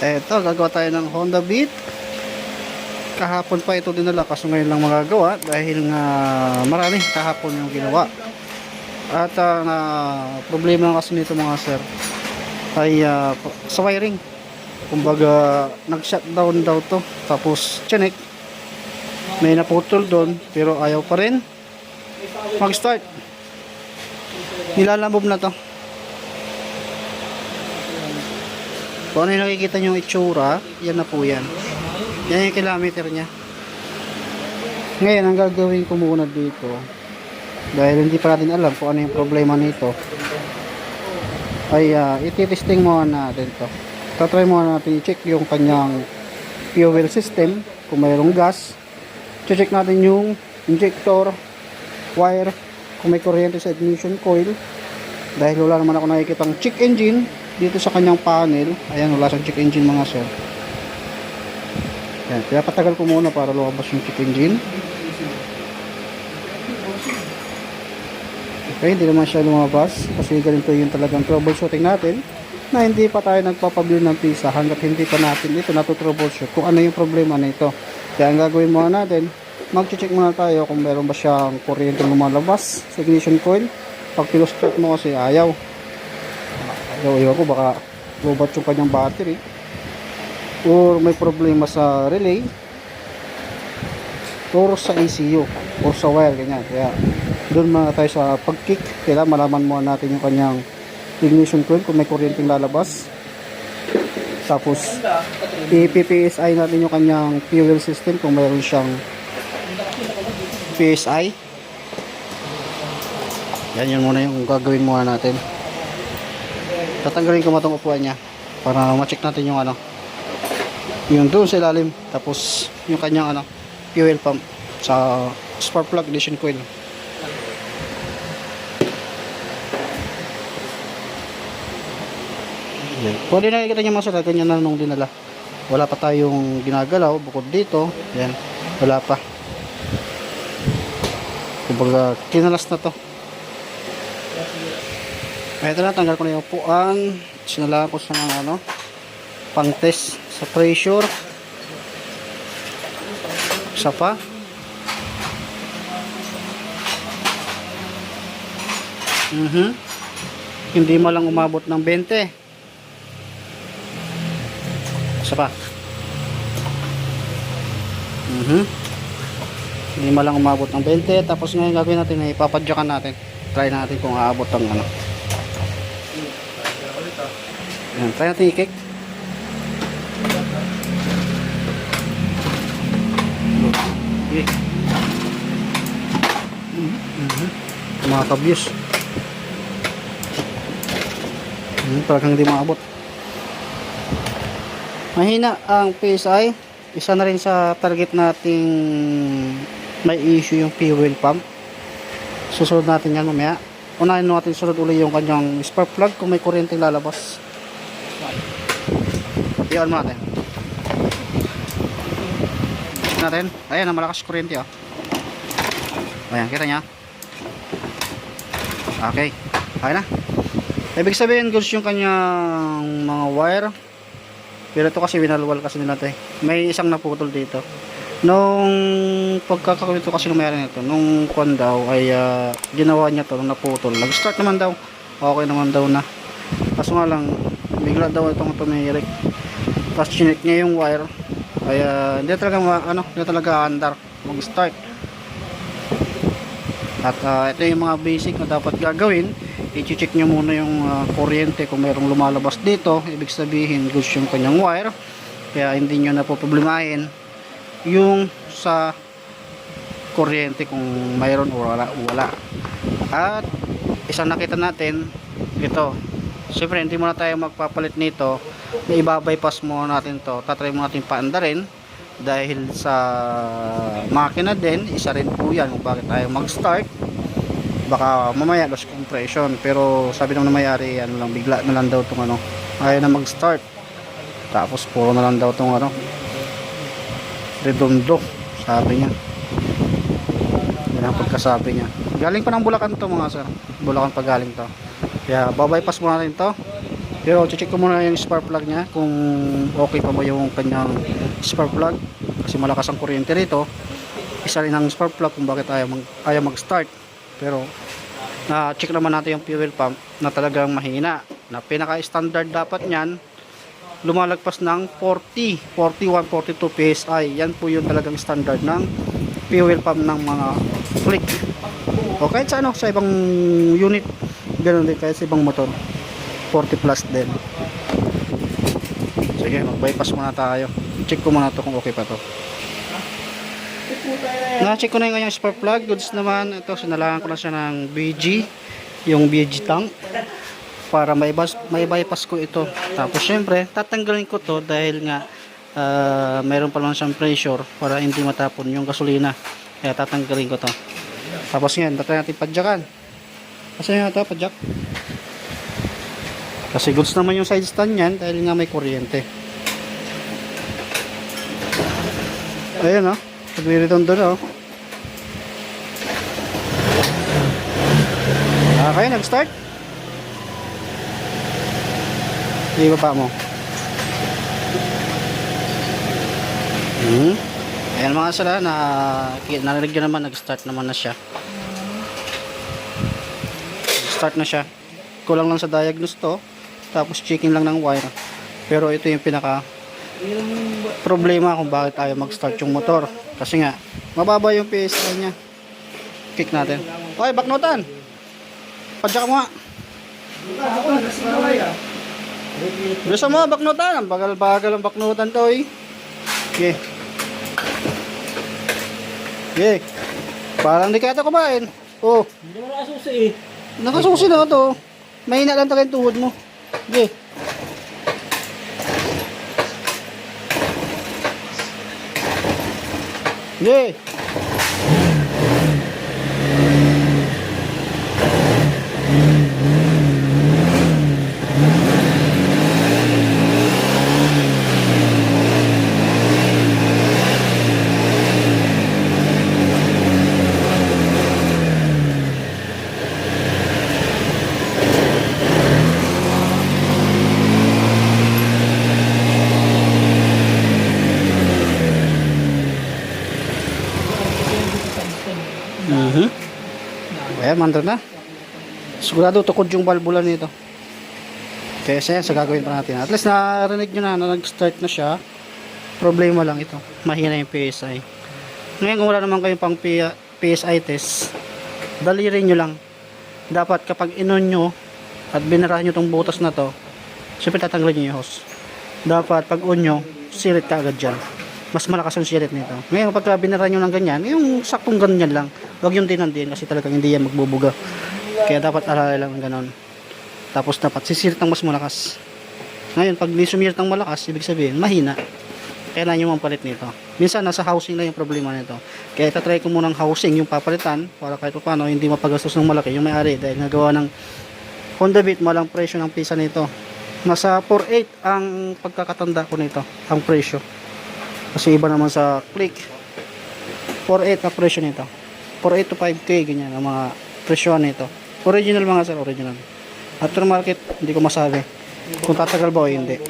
Eto, gagawa tayo ng Honda Beat. Kahapon pa ito dinala kaso ngayon lang magagawa dahil nga marami kahapon yung ginawa. At ang ah, problema kasi nito mga sir ay ah, sa wiring. Kumbaga nag-shutdown daw to tapos chinek may naputol doon pero ayaw pa rin mag-start. Nilalambob na to. Ano yung nakikita nyo itsura, yan na po yan. Yan yung kilometer niya. Ngayon, ang gagawin ko muna dito, dahil hindi pa natin alam kung ano yung problema nito, ay uh, ititesting muna natin to. Tatry muna natin i-check yung kanyang fuel system, kung mayroong gas. Check natin yung injector, wire, kung may kuryente sa ignition coil. Dahil wala naman ako nakikitang check engine, dito sa kanyang panel ayan wala siyang check engine mga sir. Ayan, kaya patagal ko muna para lumabas yung check engine. Okay hindi naman siya lumabas kasi ganito yung talagang troubleshooting natin na hindi pa tayo nagpapabil ng pisa hanggat hindi pa natin ito natutroubleshoot kung ano yung problema nito. Kaya ang gagawin muna natin mag-check muna tayo kung meron ba siyang kuryente lumalabas sa ignition coil. Pag pinostart mo kasi ayaw So, iwan ko baka lobat yung kanyang battery. Or may problema sa relay. Or sa ECU or sa wire ganyan. Kaya doon mga tayo sa pag-kick. Kailangan malaman muna natin yung kanyang ignition coil kung may kuryenteng lalabas. Tapos i-PPSI natin yung kanyang fuel system kung mayroon siyang PSI yan yun muna yung gagawin muna natin tatanggalin ko matong upuan niya para ma-check natin yung ano yung doon sa ilalim tapos yung kanyang ano fuel pump sa spark plug ignition coil. Yan. pwede nakikita niya mga ganyan na nung dinala. Wala pa tayong ginagalaw bukod dito. Yan wala pa. Kumbaga kinalas na to ito na, tanggal ko na yung upuan. Sinala ko sa mga ano, pang test sa pressure. Isa pa. Mhm. Hindi mo lang umabot ng 20. Isa pa. Mhm. Hindi mo lang umabot ng 20. Tapos ngayon gagawin natin ay ipapadyakan natin. Try natin kung aabot ang ano. Ayan, try natin i-kick. Okay. Mhm. Mga kabyos. Hmm, talagang hindi maabot. Mahina ang PSI. Isa na rin sa target nating may issue yung fuel pump. Susunod natin yan mamaya. Unahin natin sunod uli yung kanyang spark plug kung may kuryente lalabas. Mo natin. Natin. Ayan, ang malakas kuryente oh. Ayan, kita niya. Okay. Okay na. Ibig sabihin, goods yung kanyang mga wire. Pero ito kasi winalwal kasi nila ito eh. May isang naputol dito. Nung pagkakakulit kasi mayroon nito, nung kwan daw ay ah, ginawa niya to nung naputol. Nag-start naman daw. Okay naman daw na. Kaso nga lang, bigla daw itong tumirik. Tapos chinek niya yung wire. Kaya hindi talaga ano, hindi talaga andar mag-start. At ah, ito yung mga basic na dapat gagawin. I-check nyo muna yung ah, kuryente kung mayroong lumalabas dito. Ibig sabihin, goods yung kanyang wire. Kaya hindi nyo na po problemahin yung sa kuryente kung mayroon o wala, wala. At isang nakita natin, ito. Siyempre, hindi muna tayo magpapalit nito. Ibabypass muna natin to. Tatry muna natin paandarin dahil sa makina din, isa rin po yan kung bakit tayo mag-start. Baka mamaya loss compression. Pero sabi naman mayari, ano lang, bigla na lang daw itong ano, ayaw na mag-start. Tapos puro na lang daw itong ano, redondo sabi niya yan ang pagkasabi niya galing pa ng Bulacan to mga sir Bulacan pa galing to kaya babypass muna natin to Pero check ko muna yung spark plug niya kung okay pa ba yung kanyang spark plug kasi malakas ang kuryente rito. Isa rin ang spark plug kung bakit ayaw, mag, ayaw mag-start. Pero na check naman natin yung fuel pump na talagang mahina. Na pinaka-standard dapat niyan lumalagpas ng 40, 41, 42 PSI. Yan po yung talagang standard ng fuel pump ng mga flick. O kahit sa ano, sa ibang unit, ganun din kahit sa ibang motor. 40 plus din. Sige, mag-bypass muna tayo. Check ko muna to kung okay pa to. Na-check ko na yung kanyang spark plug. Goods naman. Ito, sinalangan ko na siya ng BG. Yung BG tank. Para may, may bypass ko ito. Tapos syempre, tatanggalin ko to dahil nga ah, mayroon pa naman siyang pressure para hindi matapon yung gasolina. Kaya tatanggalin ko to. Tapos yan, tatry natin padyakan. Kasi nga ito, padyak. Kasi goods naman yung side stand yan dahil nga may kuryente. Ayan o. Oh. Pagwiriton doon o. Ah, kayo nag-start? Hindi pa mo. Hmm. Ayan mga sala na narinig nyo naman nag-start naman na siya. Start na siya. Kulang lang sa diagnose to. Tapos checking lang ng wire. Pero ito yung pinaka problema kung bakit ayaw mag-start yung motor. Kasi nga, mababa yung PSI niya. Kick natin. Okay, baknotan. Padyak mo nga. Gusto mo, baknotan. Ang bagal-bagal ang baknotan to eh. Okay. Okay. Parang di kaya ito kumain. Oh, nakasusi eh. nakasusi na to. Mahina lang talaga yung tuhod mo. Okay. Okay. Ayan, mandar na. Sigurado tukod yung valvula nito. Kaya siya, sa gagawin pa natin. At least narinig nyo na na nag-start na siya. Problema lang ito. Mahina yung PSI. Ngayon kung wala naman kayong pang PSI test, dalirin nyo lang. Dapat kapag inon nyo at binarahan nyo tong butas na to, syempre tatanggalin nyo yung hose. Dapat pag on nyo, sirit ka agad dyan. Mas malakas ang sirit nito. Ngayon pag binara nyo ng ganyan, yung saktong ganyan lang. Huwag yung dinan din kasi talagang hindi yan magbubuga. Kaya dapat alala lang ng ganon. Tapos dapat sisirit ng mas malakas. Ngayon, pag di sumirit ng malakas, ibig sabihin, mahina. Kailangan nyo mampalit nito. Minsan, nasa housing lang yung problema nito. Kaya tatry ko munang housing yung papalitan para kahit pa paano hindi mapagastos ng malaki yung may-ari dahil nagawa ng Honda Beat malang presyo ng pisa nito. Nasa 4.8 ang pagkakatanda ko nito, ang presyo. Kasi iba naman sa click. 4.8 ang presyo nito. 4.8 to 5k ganyan ang mga presyohan nito. Original mga sir, original. Aftermarket, hindi ko masabi kung tatagal ba o hindi.